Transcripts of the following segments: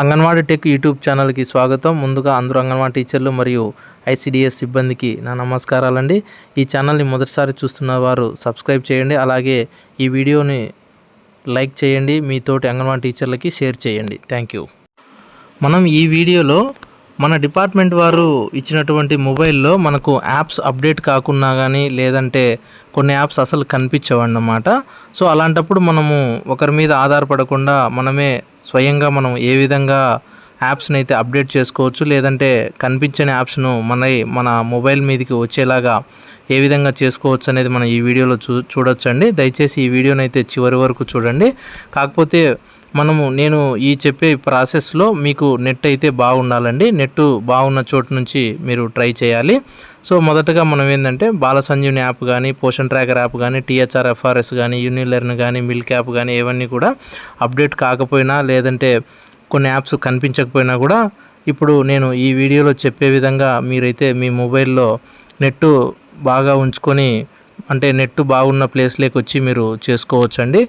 Anganwadi tech YouTube ఛానల్కి స్వాగతం. ముందుగా అందరూ అంగన్వాడీ టీచర్లు మరియు ఐసిడిఎస్ సిబ్బందికి నా నమస్కారాలండి. ఈ ఛానల్ని మొదటిసారి చూస్తున్న వారు సబ్స్క్రైబ్ చేయండి. అలాగే ఈ వీడియోని లైక్ చేయండి. మీ తోటి అంగన్వాడీ టీచర్లకి షేర్ చేయండి. Thank you. మనం ఈ వీడియోలో మన డిపార్ట్మెంట్ వారు ఇచ్చినటువంటి మొబైల్లో మనకు యాప్స్ అప్డేట్ కాకున్నా కానీ లేదంటే కొన్ని యాప్స్ అసలు కనిపించవన్నమాట. సో అలాంటప్పుడు మనము ఒకరి మీద ఆధారపడకుండా మనమే స్వయంగా మనం ఏ విధంగా యాప్స్ని అయితే అప్డేట్ చేసుకోవచ్చు లేదంటే కనిపించని యాప్స్ను మన మన మొబైల్ మీదకి వచ్చేలాగా ఏ విధంగా చేసుకోవచ్చు అనేది మనం ఈ వీడియోలో చూ చూడొచ్చండి. దయచేసి ఈ వీడియోనైతే అయితే చివరి వరకు చూడండి. కాకపోతే మనము నేను ఈ చెప్పే ప్రాసెస్లో మీకు నెట్ అయితే బాగుండాలండి. నెట్ బాగున్న చోటు నుంచి మీరు ట్రై చేయాలి. సో మొదటగా మనం ఏంటంటే బాల సంజీవని యాప్ కానీ పోషన్ ట్రాకర్ యాప్ కానీ టీహెచ్ఆర్ ఎఫ్ఆర్ఎస్ కానీ యూనిలెర్న్ కానీ మిల్క్ యాప్ కానీ ఇవన్నీ కూడా అప్డేట్ కాకపోయినా లేదంటే కొన్ని యాప్స్ కనిపించకపోయినా కూడా ఇప్పుడు నేను ఈ వీడియోలో చెప్పే విధంగా మీరైతే మీ మొబైల్లో నెట్ బాగా ఉంచుకొని అంటే నెట్ బాగున్న ప్లేస్లోకి వచ్చి మీరు చేసుకోవచ్చండి.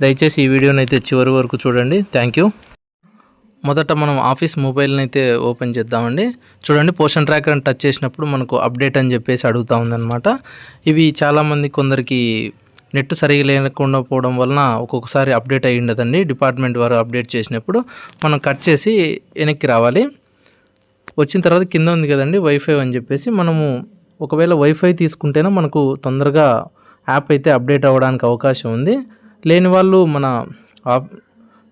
దయచేసి ఈ వీడియోని అయితే చివరి వరకు చూడండి. Thank you. మొదట మనం ఆఫీస్ మొబైల్ని అయితే ఓపెన్ చేద్దామండి. చూడండి పోషన్ ట్రాకర్ని టచ్ చేసినప్పుడు మనకు అప్డేట్ అని చెప్పేసి అడుగుతూ ఉందన్నమాట. ఇవి చాలామంది కొందరికి నెట్ సరిగా లేకుండా పోవడం వలన ఒక్కొక్కసారి అప్డేట్ అయ్యి ఉండదండి. డిపార్ట్మెంట్ వారు అప్డేట్ చేసినప్పుడు మనం కట్ చేసి వెనక్కి రావాలి. వచ్చిన తర్వాత కింద ఉంది కదండి వైఫై అని చెప్పేసి మనము ఒకవేళ వైఫై తీసుకుంటేనే మనకు తొందరగా యాప్ అయితే అప్డేట్ అవ్వడానికి అవకాశం ఉంది. లేని వాళ్ళు మన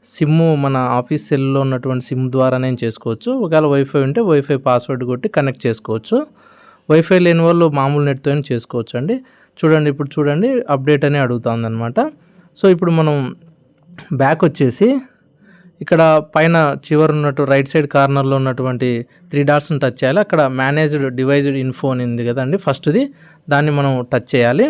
సిమ్ మన ఆఫీస్ సెల్లో ఉన్నటువంటి సిమ్ ద్వారానే చేసుకోవచ్చు. ఒకవేళ వైఫై ఉంటే వైఫై పాస్వర్డ్ కొట్టి కనెక్ట్ చేసుకోవచ్చు. వైఫై లేని వాళ్ళు మామూలు నెట్తో చేసుకోవచ్చు అండి చూడండి ఇప్పుడు చూడండి అప్డేట్ అని అడుగుతుంది అనమాట సో ఇప్పుడు మనం బ్యాక్ వచ్చేసి ఇక్కడ పైన చివరి ఉన్నట్టు రైట్ సైడ్ కార్నర్లో ఉన్నటువంటి త్రీ డాట్స్ని టచ్ చేయాలి. అక్కడ మేనేజ్డ్ డివైజ్డ్ ఇన్ఫో అని ఉంది కదండి ఫస్ట్ది దాన్ని మనం టచ్ చేయాలి.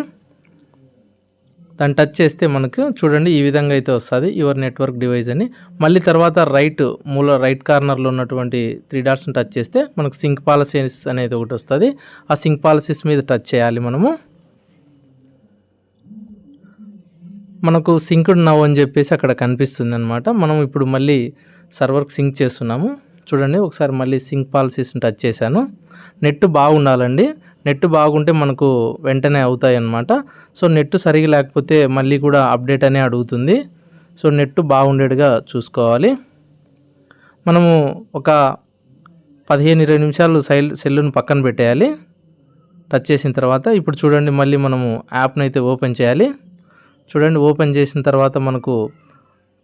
దాన్ని టచ్ చేస్తే మనకు చూడండి ఈ విధంగా అయితే వస్తుంది యువర్ నెట్వర్క్ డివైస్ అని. మళ్ళీ తర్వాత రైట్ మూల రైట్ కార్నర్లో ఉన్నటువంటి త్రీ డాట్స్ని టచ్ చేస్తే మనకు సింక్ పాలసీస్ అనేది ఒకటి వస్తుంది. ఆ సింక్ పాలసీస్ మీద టచ్ చేయాలి మనము. మనకు సింక్డ్ నవ్ అని చెప్పేసి అక్కడ కనిపిస్తుంది అనమాట మనం ఇప్పుడు మళ్ళీ సర్వర్కి సింక్ చేస్తున్నాము. చూడండి ఒకసారి మళ్ళీ సింక్ పాలసీస్ని టచ్ చేశాను. నెట్ బాగుండాలండి. నెట్ బాగుంటే మనకు వెంటనే అవుతాయి అన్నమాట సో నెట్ సరిగా లేకపోతే మళ్ళీ కూడా అప్డేట్ అనే అడుగుతుంది. సో నెట్ బాగుండేట్టుగా చూసుకోవాలి. మనము ఒక పదిహేను ఇరవై నిమిషాలు సైల్ సెల్లును పక్కన పెట్టేయాలి. టచ్ చేసిన తర్వాత ఇప్పుడు చూడండి మళ్ళీ మనము యాప్ని అయితే ఓపెన్ చేయాలి. చూడండి ఓపెన్ చేసిన తర్వాత మనకు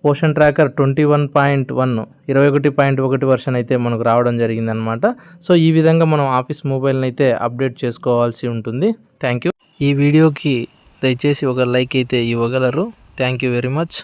Poshan tracker twenty one point one ఇరవై ఒకటి పాయింట్ ఒకటి వర్షన్ అయితే మనకు రావడం జరిగిందనమాట సో ఈ విధంగా మనం ఆఫీస్ మొబైల్ని అయితే అప్డేట్ చేసుకోవాల్సి ఉంటుంది. Thank you. ఈ వీడియోకి దయచేసి ఒక లైక్ అయితే ఇవ్వగలరు. Thank you very much.